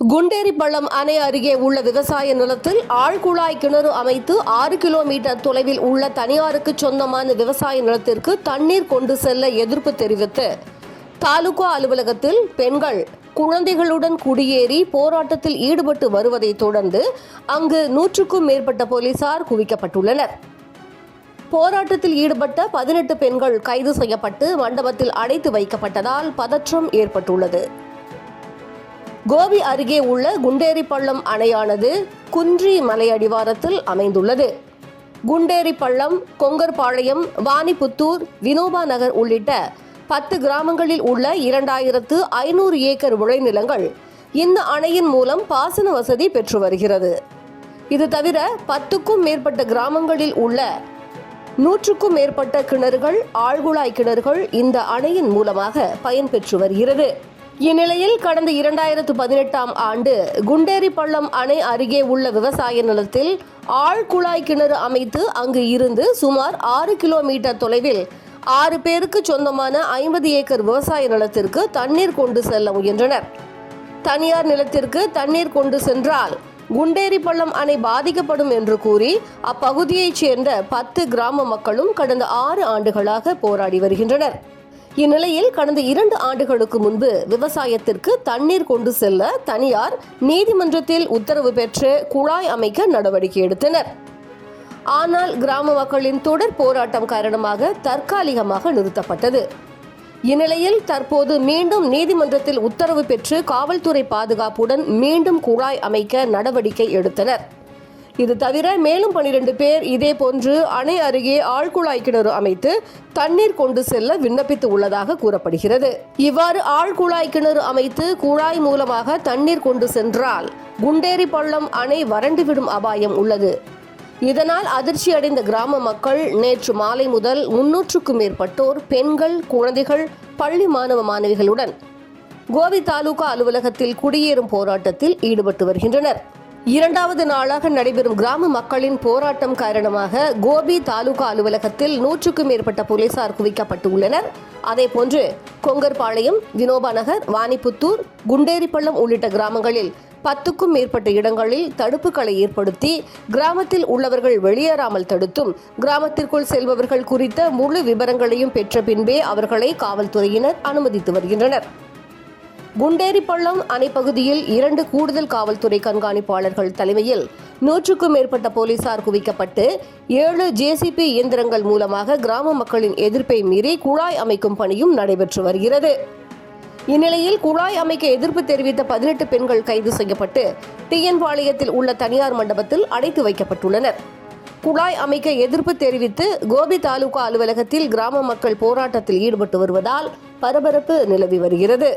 குண்டேரிப்பள்ளம் அணை அருகே உள்ள விவசாய நிலத்தில் ஆழ்குழாய் கிணறு அமைத்து ஆறு கிலோமீட்டர் தொலைவில் உள்ள தனியாருக்கு சொந்தமான விவசாய நிலத்திற்கு தண்ணீர் கொண்டு செல்ல எதிர்ப்பு தெரிவித்து தாலுகா அலுவலகத்தில் பெண்கள் குழந்தைகளுடன் குடியேறி போராட்டத்தில் ஈடுபட்டு வருவதை தொடர்ந்து அங்கு நூற்றுக்கும் மேற்பட்ட போலீசார் குவிக்கப்பட்டுள்ளனர். போராட்டத்தில் ஈடுபட்ட பதினெட்டு பெண்கள் கைது செய்யப்பட்டு மண்டபத்தில் அடைத்து வைக்கப்பட்டதால் பதற்றம் ஏற்பட்டுள்ளது. கோபி அருகே உள்ள குண்டேரிப்பள்ளம் அணையானது குன்றி மலை அடிவாரத்தில் அமைந்துள்ளது. குண்டேரிப்பள்ளம் கொங்கர்பாளையம் வாணிபுத்தூர் வினோபா நகர் உள்ளிட்ட பத்து கிராமங்களில் உள்ள இரண்டாயிரத்து ஐநூறு ஏக்கர் விளைநிலங்கள் இந்த அணையின் மூலம் பாசன வசதி பெற்று வருகிறது. இது தவிர பத்துக்கும் மேற்பட்ட கிராமங்களில் உள்ள நூற்றுக்கும் மேற்பட்ட கிணறுகள் ஆழ்குழாய் கிணறுகள் இந்த அணையின் மூலமாக பயன்பெற்று வருகிறது. இந்நிலையில் கடந்த இரண்டாயிரத்து பதினெட்டாம் ஆண்டு குண்டேரிப்பள்ளம் அணை அருகே உள்ள விவசாய நிலத்தில் ஆழ்குழாய் கிணறு அமைத்து அங்கு இருந்து சுமார் ஆறு கிலோமீட்டர் தொலைவில் ஆறு பேருக்கு சொந்தமான ஐம்பது ஏக்கர் விவசாய நிலத்திற்கு தண்ணீர் கொண்டு செல்ல முயன்றனர். தனியார் நிலத்திற்கு தண்ணீர் கொண்டு சென்றால் குண்டேரிப்பள்ளம் அணை பாதிக்கப்படும் என்று கூறி அப்பகுதியைச் சேர்ந்த பத்து கிராம மக்களும் கடந்த ஆறு ஆண்டுகளாக போராடி வருகின்றனர். இந்நிலையில் கடந்த இரண்டு ஆண்டுகளுக்கு முன்பு விவசாயத்திற்கு தண்ணீர் கொண்டு செல்ல தனியார் நீதிமன்றத்தில் உத்தரவு பெற்று குழாய் அமைக்க நடவடிக்கை எடுத்தனர். ஆனால் கிராம மக்களின் தொடர் போராட்டம் காரணமாக தற்காலிகமாக நிறுத்தப்பட்டது. இந்நிலையில் தற்போது மீண்டும் நீதிமன்றத்தில் உத்தரவு பெற்று காவல்துறை பாதுகாப்புடன் மீண்டும் குழாய் அமைக்க நடவடிக்கை எடுத்தனர். இது தவிர மேலும் பனிரெண்டு பேர் இதேபோன்று அணை அருகே ஆழ்குழாய் கிணறு அமைத்து தண்ணீர் கொண்டு செல்ல விண்ணப்பித்து உள்ளதாக கூறப்படுகிறது. இவ்வாறு ஆழ்குழாய் கிணறு அமைத்து குழாய் மூலமாக தண்ணீர் கொண்டு சென்றால் குண்டேரி பள்ளம் அணை வறண்டுவிடும் அபாயம் உள்ளது. இதனால் அதிர்ச்சி அடைந்த கிராம மக்கள் நேற்று மாலை முதல் முன்னூற்றுக்கும் மேற்பட்டோர் பெண்கள் குழந்தைகள் பள்ளி மாணவ மாணவிகளுடன் கோவை தாலுகா அலுவலகத்தில் குடியேறும் போராட்டத்தில் ஈடுபட்டு வருகின்றனர். இரண்டாவது நாளாக நடைபெறும் கிராம மக்களின் போராட்டம் காரணமாக கோபி தாலுகா அலுவலகத்தில் நூற்றுக்கும் மேற்பட்ட போலீசார் குவிக்கப்பட்டு உள்ளனர் அதேபோன்று கொங்கர்பாளையம் வினோபா நகர் வாணிபுத்தூர் குண்டேரிப்பள்ளம் உள்ளிட்ட கிராமங்களில் பத்துக்கும் மேற்பட்ட இடங்களில் தடுப்புகளை ஏற்படுத்தி கிராமத்தில் உள்ளவர்கள் வெளியேறாமல் தடுத்தும் கிராமத்திற்குள் செல்பவர்கள் குறித்த முழு விவரங்களையும் பெற்ற பின்பே அவர்களை காவல்துறையினர் அனுமதித்து வருகின்றனர். குண்டேரிப்பள்ளம் அணைப்பகுதியில் இரண்டு கூடுதல் காவல்துறை கண்காணிப்பாளர்கள் தலைமையில் நூற்றுக்கும் மேற்பட்ட போலீசார் குவிக்கப்பட்டு ஏழு ஜேசிபி இயந்திரங்கள் மூலமாக கிராம மக்களின் எதிர்ப்பை மீறி குழாய் அமைக்கும் பணியும் நடைபெற்று வருகிறது. இந்நிலையில் குழாய் அமைக்க எதிர்ப்பு தெரிவித்த பதினெட்டு பெண்கள் கைது செய்யப்பட்டு டிஎன்பாளையத்தில் உள்ள தனியார் மண்டபத்தில் அடைத்து வைக்கப்பட்டுள்ளனர். குழாய் அமைக்க எதிர்ப்பு தெரிவித்து கோபி தாலுகா அலுவலகத்தில் கிராம மக்கள் போராட்டத்தில் ஈடுபட்டு வருவதால் பரபரப்பு நிலவி வருகிறது.